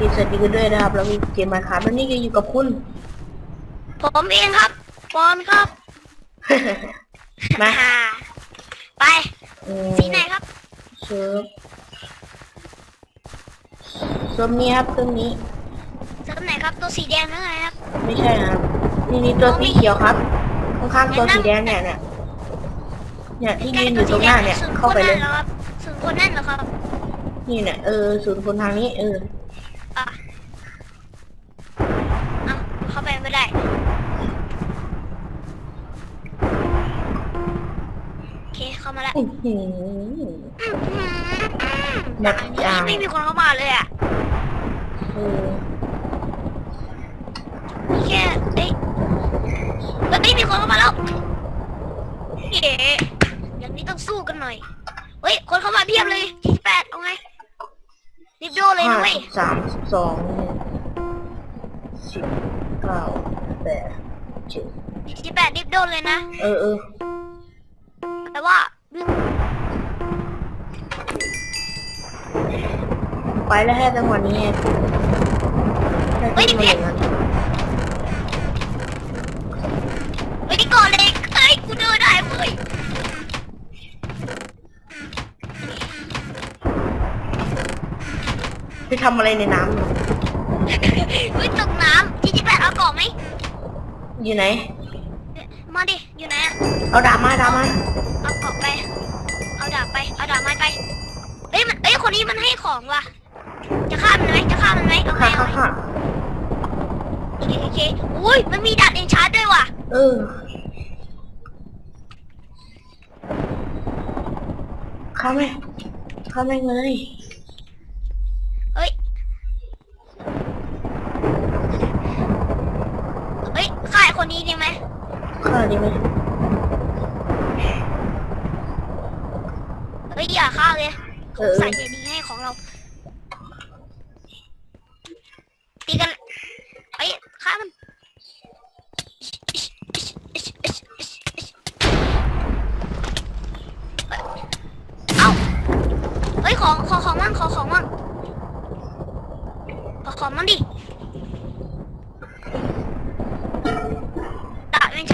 ดีสวัสดีกันด้วยนะครับ เรามีเกมมาครับแล้วนี่ก็อยู่กับคุณ ผมเองครับปอนครับ มาอ่ไปอืมสีไหนครับเชิญส้มนี้ครับส้มนี้ เซิร์ฟไหนครับ ตัวสีแดงหรือไงครับ ไม่ใช่ครับนี่นี่ตัวสีเขียวครับ ข้างๆตัวสีแดงเนี่ยเนี่ยเนี่ยที่ยืนอยู่ตรงหน้าเนี่ยศูนย์เข้าไปเลยคนนั่นเหรอครับศูนย์คนนั่นเหรอครับ นี่เนี่ยเออศูนย์คนทางนี้เออ อะเอาเข้าไปไม่ได้ โอเค เข้ามาแล้วอื้อหือแบบอันนี้ยาวไม่มีคนเข้ามาเลยอะ เออมีแค่เอ้ยเอ้ยมีคนเข้ามาแล้วเย้อย่างนี้ต้องสู้กันหน่อย เฮ้ย คนเข้ามาเพียบเลยที่แปดเอาไงรีบโด เลยห้านะเว้ยสิบสามสิบสองสิบเก้าแปดเจ็ดที่แปดรีบโดนเลยนะ เออเออแต่ว่าไปแล้วแค่จังหวะนี้ไงแค่จังหวะอย่างนั้น เฮ้ยก่อนเลยเฮ้ยกูเดินได้เว้ย ไปทำอะไรในน้ำอยู่เฮ้ยตกน้ำที่ที่แปดเอาเกาะไหมอยู่ไหน มาดิ อยู่ไหนอะเอาดาบมาดาบมาเอาเกาะไป เอาดาบไป เอาดาบไม้ไปเฮ้ยมันเอ้ยคนนี้มันให้ของว่ะ จะฆ่ามันไหมจะฆ่ามันไหมเอาไงค่ะเอาค่ะไงค่ะโอเคโอเคอุ้ยมันมีดาบเอนชาร์ดด้วยว่ะ เออ เข้าไหมเข้าไหมเลย เฮ้ย เฮ้ยฆ่าไอ้คนนี้ดีไหม เข้า ดีไหมเฮ้ยอย่าฆ่าเลยเออเอใส่อใจดีให้ของเราตีกันเฮ้ยฆ่ามันเอ้าเฮ้ยของขอของมั่งขอของมั่งขอของมั่งดิ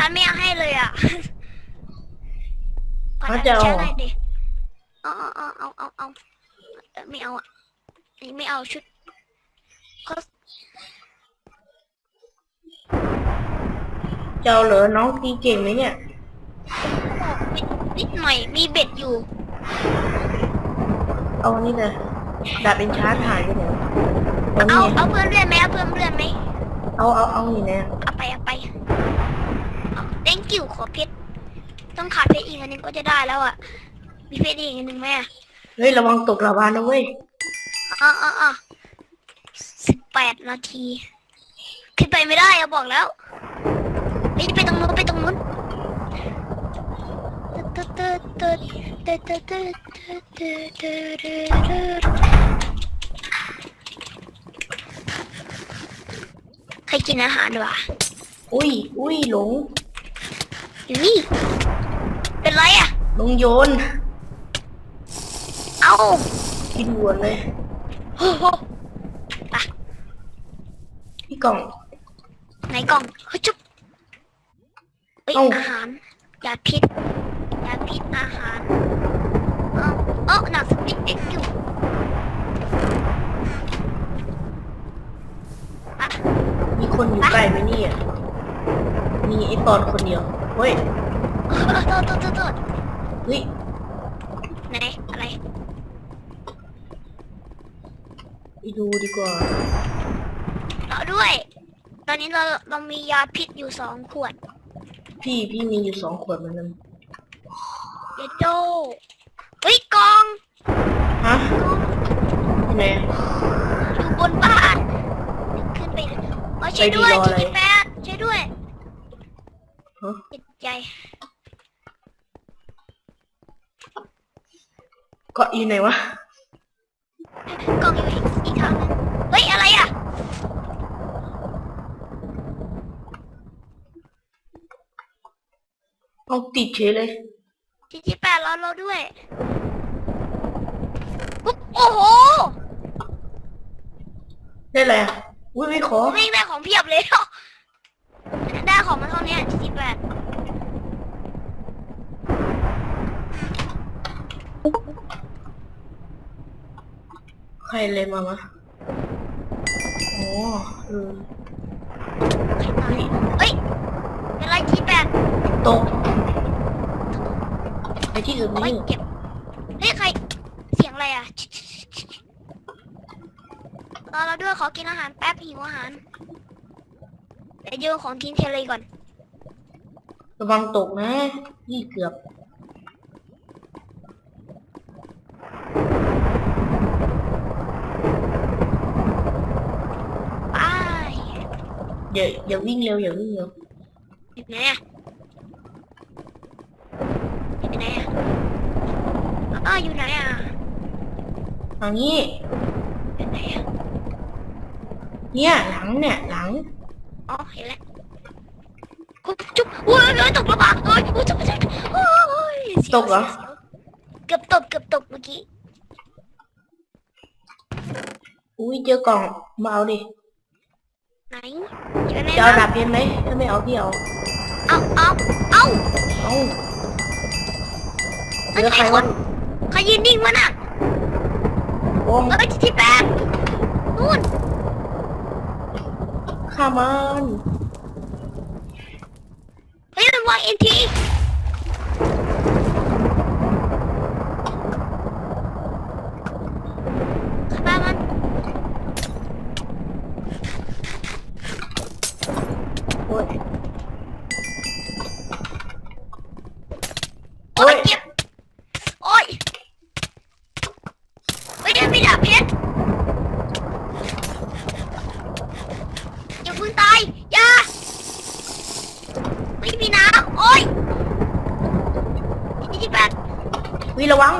ดาบเป็นชั้นไม่อยากให้เลยอะเขาจะเอาขอดาบเป็นชั้นหน่อยดิเอาเอาเอาเอาเอาเอาเอ่อไม่เอาอะอันนี้ไม่เอาชุดเขาเจ้าเหรอน้องตีเก่งไหมเนี่ยบอกนิดนิดหน่อยมีเบ็ดอยู่ เอาอันนี่เลยดาบเป็นชาร์จหายไปไหนเอาเอานี่ไงเอาเพื่อนเลื่อนไหมเอาเพื่อนเลื่อนไหมเอาเอาเอานี่นะเอาไปเอาไปเอา thank you ขอเพชร ต้องขาดเพชรอีกอันหนึงก็จะได้แล้วอะ มีเพชรอีกอันหนึ่งไหมอะเฮ้ย ระวังตกลาวานะเว้ย อ๋ออ๋ออ๋อสิบแปดนาที ขึ้นไปไม่ได้อะบอกแล้วเฮ้ยไปตรงนู้นไปตรงนู้นตึ๊ดตึ๊ดตึ๊ดตึ๊ดตึ๊ดตึ๊ดตึ๊ดตึ๊ดตึ๊ดตึ๊ดตึ๊ดใครกินอาหารวะ อุ้ย อุ้ยหลง อยู่นี่ เป็นไรอะหลงโยนเอ้ากินวนเลยโอ้โหไปพี่กล่อง ไหนกล่องเฮ้ยจุ๊บเอ้ยเอ้า อาหารยาพิษยาพิษอาหารเอ้าเอ้าหนักสติ๊กเอ็กซ์อยู่อะมีคนอยู่ใกล้ไหมเนี่ย มีไอ้ปอนคนเดียว เฮ้ยเออโทษโทษโทษโทษเฮ้ยไหนอะไรไปดูดีกว่าเราด้วย ตอนนี้เราเรามียาพิษอยู่สองขวดพี่พี่มีอยู่สองขวดเหมือนกันเยโดเฮ้ยกล่องฮะกล่องที่ไหน อยู่บนบ้านขึ้นไปเอ้ยช่วยด้วยไปดีรออะไรทีแปดช่วยด้วยฮะจิต ใจเกาะอยู่ไหนวะกล่องอยู่อีกอีกทางหนึงเฮ้ย อะไรอะ เอาติดเฉยเลยจีจีแปดรอเราด้วยปุ๊บโอ้โหได้เลยอะอุ้ยไม่ขอ ไม่งได้ของเพียบเลย ได้ของมาเท่านี้สี่แปด รเลยมาวะโอ้เออเฮ้ยเป็นไรที่แปดตกไปที่อื่นเฮ้ไม่ยอยู่เก็บเฮ้ยใคร เสียงอะไรอะรอเราด้วยขอกินอาหารแป๊บหิวอาหารเดี๋ยวโยนของทิ้งเทเลยก่อน ระวังตกนะนี่เกือบ ไป อย่าอย่าวิ่งเร็วอย่าวิ่งเร็วอยู่ไหนอะอยู่ไหนอะอ้าวอยู่ไหนอะทางนี้อยู่ไหนอะเนี่ย หลังเนี่ยหลังอ๋อเห็นแล้วโอ้ยจุ๊บโอ้ยโอ้ยตกระบาดโอ้ยโอ้ยจุ๊บจุ๊บโอ้ยสียวตกเหรอสียวเกือบตกเกือบตกเมื่อกี้ อุ้ยเจอกล่องมาเอาดิ ไหนอยู่ไหนจะเอานะดาบเพนไหมถ้าไม่เอาพี่เอาเอาเอาเอาเอาเอ้ยเจอใครวะใครยืนนิ่งวะน่ะโอ้เอ้ยที่แปดนู่นข้ามันเฮ้ยมันวางเอ็นทีข้ามัน โอ้ยโอ้ยเจ็บโอ้ยเฮ้ยมีดาบเพชรอย่าเพึ่งตายอย่าไม่มีน้ำโอ้ยที่แปดวิระวัง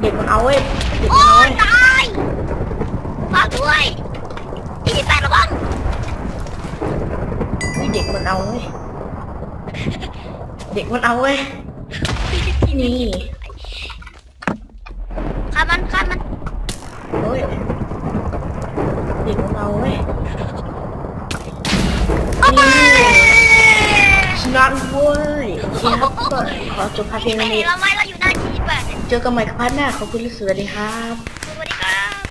เด็กมันเอาเว้ยเด็กมันโอ้เอายเว้ยตายฝากด้วยที่แปดระวัง วิเด็ก มันเอาเว้ยเด็กมันเอาเว้ยนี่ฆ่ามันฆ่ามันโอ้ยเด็กมันเอาเว้ยโอ้ยชนะเว้ยโอเคครับก็ขอจบพาร์ทเพลงไม่นี้เห็นเราไหมเราอยู่หน้าที่แปดเนี่ยเจอกันใหม่พาร์ทหน้าขอบคุณและสวัสดีครับ